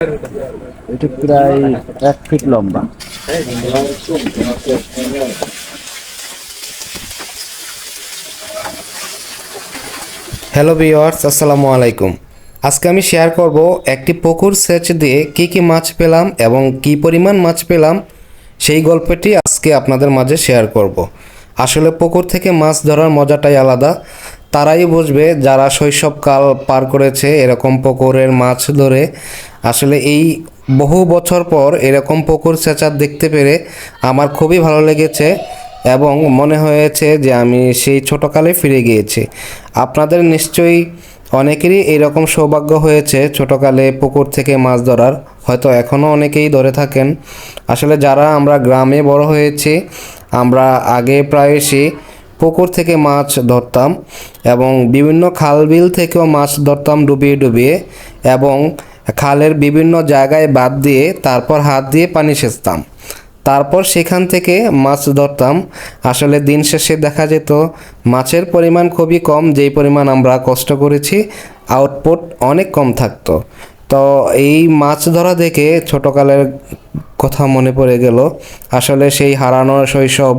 এটা প্রায় এক ফিট লম্বা। হ্যালো ভিওয়ার্স আসসালামু আলাইকুম। আজকে আমি শেয়ার করব একটি পুকুর সেচ দিয়ে কি কি মাছ পেলাম এবং কি পরিমাণ মাছ পেলাম, সেই গল্পটি আজকে আপনাদের মাঝে শেয়ার করব। আসলে পুকুর থেকে মাছ ধরার মজাটাই আলাদা। তারাই বুঝবে যারা শৈশবকাল পার করেছে এরকম পুকুরের মাছ ধরে। আসলে এই বহু বছর পর এরকম পুকুর চেঁচার দেখতে পেরে আমার খুবই ভালো লেগেছে এবং মনে হয়েছে যে আমি সেই ছোটকালে ফিরে গিয়েছি। আপনাদের নিশ্চয়ই অনেকেরই এরকম সৌভাগ্য হয়েছে ছোটকালে পুকুর থেকে মাছ ধরার। হয়তো এখনও অনেকেই ধরে থাকেন। আসলে যারা আমরা গ্রামে বড় হয়েছি, আমরা আগে প্রায়শই পুকুর থেকে মাছ ধরতাম এবং বিভিন্ন খাল বিল থেকেও মাছ ধরতাম ডুবিয়ে ডুবিয়ে এবং খালের বিভিন্ন জায়গায় বাদ দিয়ে তারপর হাত দিয়ে পানি সেচতাম। তারপর সেখান থেকে মাছ ধরতাম। আসলে দিন শেষে দেখা যেত মাছের পরিমাণ খুবই কম, যেই পরিমাণ আমরা কষ্ট করেছি আউটপুট অনেক কম থাকতো। তো এই মাছ ধরা দেখে ছোটকালের কথা মনে পড়ে গেল। আসলে সেই হারানোর শৈশব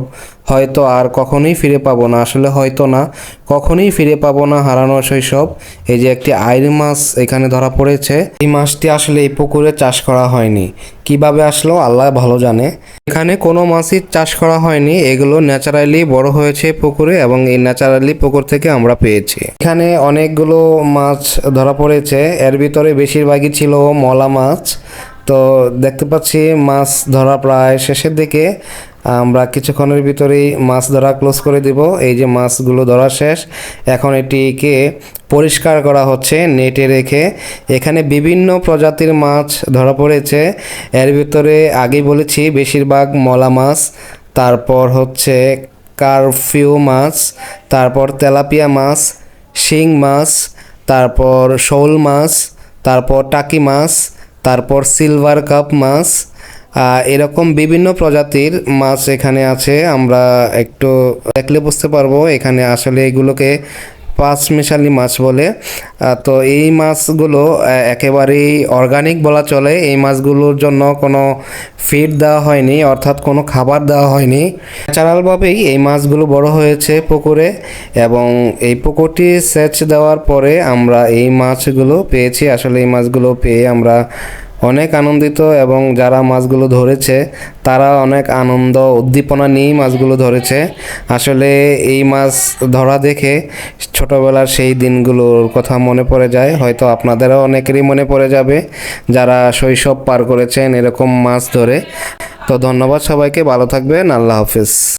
হয়তো আর কখনোই ফিরে পাবো না, আসলে হয়তো না, কখনোই ফিরে পাবো না হারানো শৈশব। এই যে একটি আইর মাছ এখানে ধরা পড়েছে, এই মাছটি আসলে এই পুকুরে চাষ করা হয়নি। কীভাবে আসলো আল্লাহ ভালো জানে। এখানে কোনো মাছই চাষ করা হয়নি, এগুলো ন্যাচারালি বড় হয়েছে পুকুরে এবং এই ন্যাচারালি পুকুর থেকে আমরা পেয়েছি। এখানে অনেকগুলো মাছ ধরা পড়েছে, এর ভিতরে বেশিরভাগই ছিল মলা মাছ। তো দেখতে পাচ্ছি মাছ ধরা প্রায় শেষের দিকে। আমরা কিছুক্ষণের ভিতরেই মাছ ধরা ক্লোজ করে দিব। এই যে মাছগুলো ধরা শেষ, এখন এটিকে পরিষ্কার করা হচ্ছে নেটে রেখে। এখানে বিভিন্ন প্রজাতির মাছ ধরা পড়েছে। এর ভিতরে আগেই বলেছি, বেশিরভাগ মলা মাছ, তারপর হচ্ছে কারফিউ মাছ, তারপর তেলাপিয়া মাছ, শিং মাছ, তারপর শোল মাছ, তারপর টাকি মাছ তারপর সিলভার কাপ মাছ এরকম বিভিন্ন প্রজাতির মাছ এখানে আছে। আমরা একটু দেখলে বুঝতে পারব এখানে আসলে এগুলোকে পাঁচ মিশালি মাছ বলে। তো এই মাছগুলো একেবারেই অর্গানিক বলা চলে। এই মাছগুলোর জন্য কোনো ফিড দেওয়া হয়নি, অর্থাৎ কোনো খাবার দেওয়া হয়নি। ন্যাচারালভাবেই এই মাছগুলো বড় হয়েছে পুকুরে এবং এই পুকুরটি সেচ দেওয়ার পরে আমরা এই মাছগুলো পেয়েছি। আসলে এই মাছগুলো পেয়ে আমরা অনেক আনন্দিত এবং যারা মাছগুলো ধরেছে, তারা অনেক আনন্দ উদ্দীপনা নিয়েই মাছগুলো ধরেছে। আসলে এই মাছ ধরা দেখে ছোটবেলার সেই দিনগুলোর কথা মনে পড়ে যায়। হয়তো আপনাদেরও অনেকেরই মনে পড়ে যাবে যারা শৈশব পার করেছেন এরকম মাছ ধরে। তো ধন্যবাদ সবাইকে, ভালো থাকবেন, আল্লাহ হাফিজ।